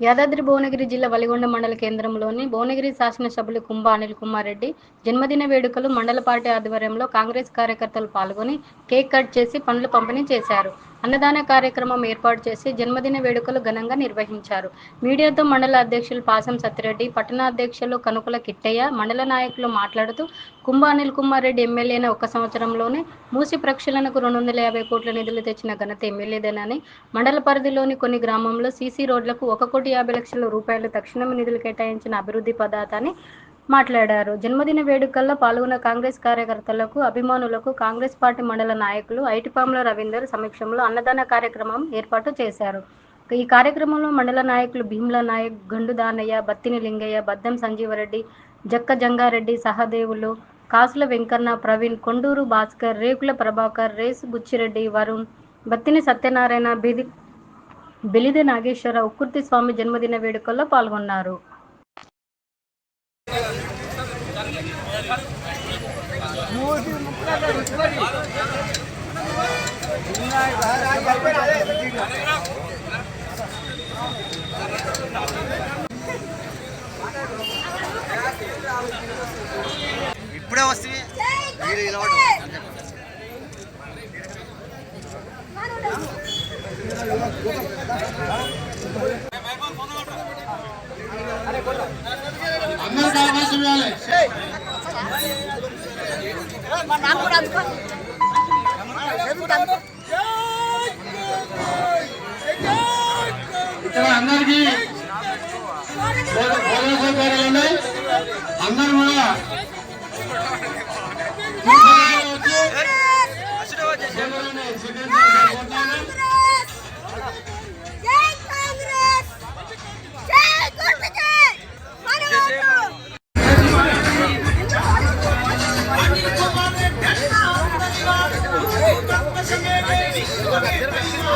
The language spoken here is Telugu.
యాదాద్రి భువనగిరి జిల్లా వలిగొండ మండల కేంద్రంలోని భువనగిరి శాసనసభ్యులు కుంభ అనిల్ కుమార్ రెడ్డి జన్మదిన వేడుకలు మండల పార్టీ ఆధ్వర్యంలో కాంగ్రెస్ కార్యకర్తలు పాల్గొని కేక్ కట్ చేసి పండ్లు పంపిణీ చేశారు. అన్నదాన కార్యక్రమం ఏర్పాటు చేసి జన్మదిన వేడుకలు ఘనంగా నిర్వహించారు. మీడియాతో మండల అధ్యక్షులు పాసం సత్యరెడ్డి పట్టణ అధ్యక్షులు కనుకుల కిట్టయ్య మండల నాయకులు మాట్లాడుతూ కుంభ అనిల్ కుమార్ రెడ్డి ఎమ్మెల్యేన ఒక సంవత్సరంలోనే మూసి ప్రక్షాళనకు రెండు వందల యాభై కోట్ల నిధులు తెచ్చిన ఘనత ఎమ్మెల్యేదేనని మండల పరిధిలోని కొన్ని గ్రామంలో సీసీ రోడ్లకు ఒక కోటి యాభై లక్షల రూపాయలు తక్షణం నిధులు కేటాయించిన అభివృద్ధి పదార్థాన్ని మాట్లాడారు. జన్మదిన వేడుకల్లో పాల్గొన్న కాంగ్రెస్ కార్యకర్తలకు అభిమానులకు కాంగ్రెస్ పార్టీ మండల నాయకులు ఐటిపాముల రవీందర్ సమక్షంలో అన్నదాన కార్యక్రమం ఏర్పాటు చేశారు. ఈ కార్యక్రమంలో మండల నాయకులు భీమ్ల నాయక్ గండు దానయ్య బత్తిని లింగయ్య బద్దం సంజీవరెడ్డి జక్క జంగారెడ్డి సహదేవులు కాసుల వెంకన్న ప్రవీణ్ కొండూరు భాస్కర్ రేకుల ప్రభాకర్ రేసు బుచ్చిరెడ్డి వరుణ్ బత్తిని సత్యనారాయణ బిది బెలిద నాగేశ్వరరావు ఉక్కుర్తి స్వామి జన్మదిన వేడుకల్లో పాల్గొన్నారు. ఇప్పుడే వస్తుంది అందరికి ఇక్కడ అందరికి భోజన సౌకర్యాలు ఉన్నాయి. అందరూ కూడా すいません。